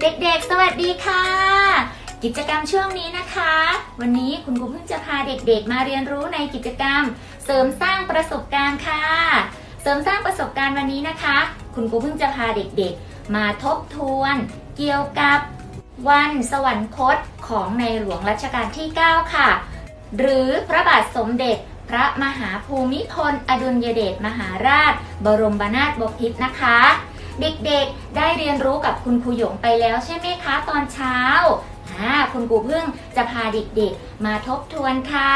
เด็กๆ สวัสดีค่ะ กิจกรรมช่วงนี้นะคะ วันนี้คุณครูเพิ่งจะพาเด็กๆ มาเรียนรู้ในกิจกรรม เสริมสร้างประสบการณ์ค่ะ เสริมสร้างประสบการณ์วันนี้นะคะ คุณครูเพิ่งจะพาเด็กๆ มาทบทวน เกี่ยวกับวันสวรรคตของในหลวงรัชกาลที่ 9 ค่ะ หรือพระบาทสมเด็จ ระมหาภูมิพล อดุลยเดชมหาราช บรมนาถบพิตรนะคะ เด็กๆได้เรียนรู้กับคุณครูหยงไปแล้วใช่ไหมคะตอนเช้าอ่าคุณครูพึ่งจะพาเด็กๆ มาทบทวนค่ะ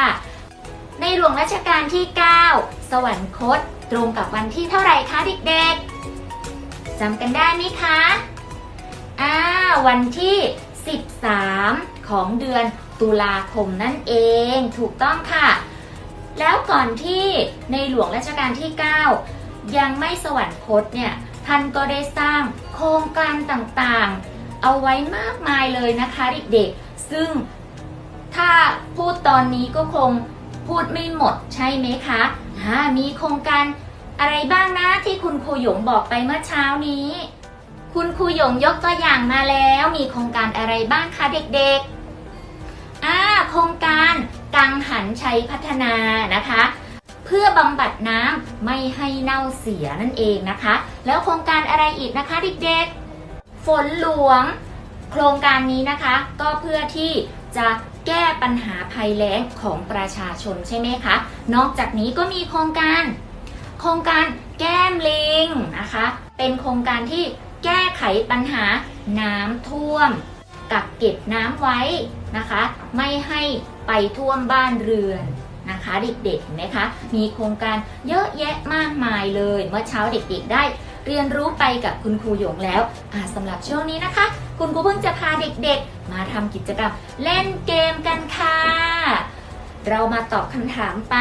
ในหลวงรัชกาลที่ 9 สวรรคต ตรงกับวันที่เท่าไหร่คะเด็กๆจำกันได้ไหมคะอ่าวันที่ 13 ของเดือนตุลาคมนั่นเอง ถูกต้องค่ะ แล้วก่อนที่ในหลวงรัชกาลที่ 9 ยังไม่สวรรคตเนี่ยท่านก็ได้สร้างโครงการต่างๆ เอาไว้มากมายเลยนะคะเด็กๆ ซึ่งถ้าพูดตอนนี้ก็คงพูดไม่หมดใช่ไหมคะอ่ามีโครงการอะไรบ้างนะที่คุณครูหยงบอกไปเมื่อเช้านี้ คุณครูหยงยกตัวอย่างมาแล้ว มีโครงการอะไรบ้างคะเด็กๆอ่าโครงการ กังหันชัยพัฒนานะคะ เพื่อบำบัดน้ำไม่ให้เน่าเสียนั่นเองนะคะ แล้วโครงการอะไรอีกนะคะเด็กๆ ฝนหลวง โครงการนี้นะคะ ก็เพื่อที่จะแก้ปัญหาภัยแล้งของประชาชนใช่ไหมคะ นอกจากนี้ก็มีโครงการ โครงการแก้มลิงนะคะ เป็นโครงการที่แก้ไขปัญหาน้ำท่วม กักเก็บน้ำไว้นะคะ ไม่ให้ ไปท่วมบ้านเรือนนะคะ เด็กๆเห็นไหมคะ มีโครงการเยอะแยะมากมายเลยเมื่อเช้าเด็กๆได้เรียนรู้ไปกับคุณครูหยงแล้วสำหรับช่วงนี้นะคะ คุณครูเพิ่งจะพาเด็กๆ มาทำกิจกรรมเล่นเกมกันค่ะ เรามาตอบคำถามไป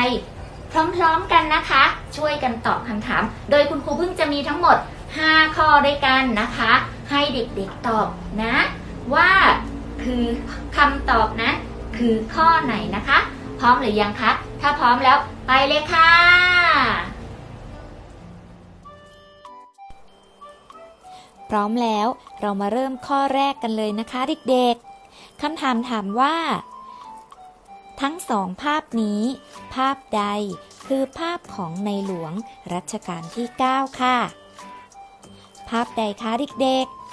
พร้อมๆกันนะคะ ช่วยกันตอบคำถาม โดยคุณครูเพิ่งจะมีทั้งหมด 5 ข้อด้วยกันนะคะ ให้เด็กๆตอบนะ ว่าคือคำตอบนั้น คือข้อไหนนะคะ พร้อมหรือยังคะ ถ้าพร้อมแล้วไปเลยค่ะ พร้อมแล้วเรามาเริ่มข้อแรกกันเลยนะคะเด็กๆคำถามถามว่า ทั้งสองภาพนี้ ภาพใดคือภาพของในหลวงรัชกาลที่ 9 ค่ะ ภาพใดคะเด็กๆ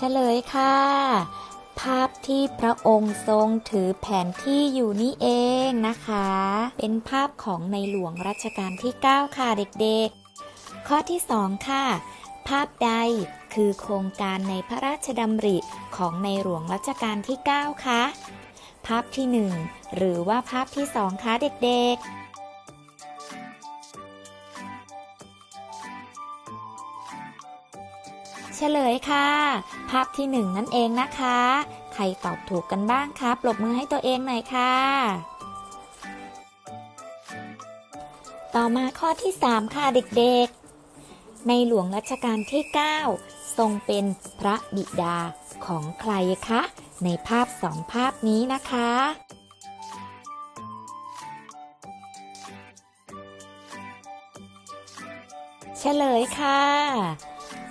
เฉลยค่ะ ภาพที่พระองค์ทรงถือแผนที่อยู่นี่เองนะคะ เป็นภาพของในหลวงรัชกาลที่ 9 ค่ะเด็กๆ ข้อที่ 2 ค่ะ ภาพใดคือโครงการในพระราชดำริของในหลวงรัชกาลที่ 9 คะ ภาพที่ 1 หรือว่าภาพที่ 2 คะเด็กๆ เฉลยค่ะ ภาพที่หนึ่งนั่นเองนะคะ ใครตอบถูกกันบ้างคะปรบมือให้ตัวเองหน่อยค่ะ ต่อมาข้อที่ 3 ค่ะเด็กๆ ในหลวงรัชกาลที่ 9 ทรงเป็นพระบิดาของใครคะ ในภาพสองภาพนี้นะคะเฉลยค่ะ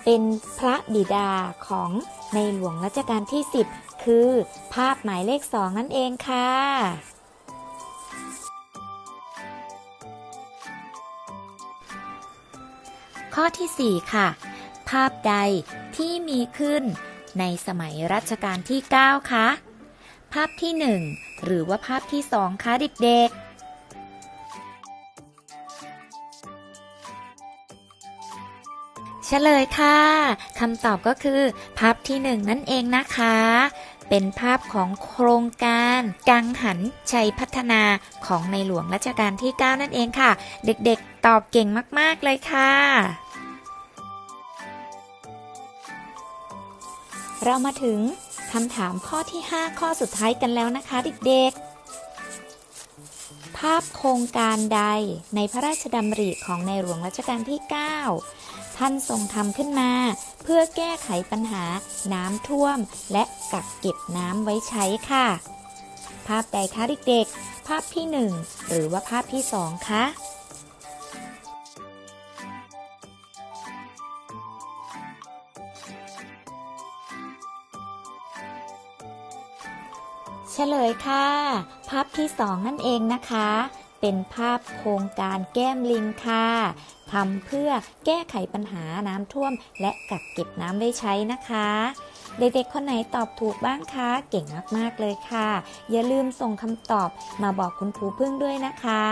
เป็นพระบิดาของในหลวงรัชกาลที่ 10 คือภาพหมายเลข2นั่นเองค่ะ ข้อที่ 4 ค่ะ ภาพใดที่มีขึ้นในสมัยรัชกาลที่ 9 คะ ภาพที่ 1 หรือว่าภาพที่ 2 คะเด็กๆ เฉลยค่ะคำตอบก็คือ ภาพที่หนึ่งนั่นเองนะคะ เป็นภาพของโครงการกังหันชัยพัฒนาของในหลวงรัชกาลที่ 9 นั่นเองค่ะ เด็กๆตอบเก่งมากๆเลยค่ะเรามาถึงคำถามข้อที่ 5 ข้อสุดท้ายกันแล้วนะคะเด็กๆ ภาพโครงการใดในพระราชดำริของในหลวงรัชกาลที่ 9 ท่านทรงทำขึ้นมา เพื่อแก้ไขปัญหาน้ำท่วม และกักเก็บน้ำไว้ใช้ค่ะ ภาพใดคะเด็กๆ ภาพที่ 1 หรือว่าภาพที่ 2 คะ ฉลยค่ะ ภาพที่2นั่นเองนะคะ เป็นภาพโครงการแก้มลิงค่ะทำเพื่อแก้ไขปัญหาน้ำท่วม และกักเก็บน้ำไว้ใช้นะคะ เด็กๆคนไหนตอบถูกบ้างคะ เก่งมากๆเลยค่ะ อย่าลืมส่งคำตอบมาบอกคุณครูพึ่งด้วยนะคะ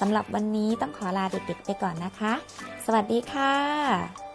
สำหรับวันนี้ต้องขอลาเด็กๆไปก่อนนะคะ สวัสดีค่ะ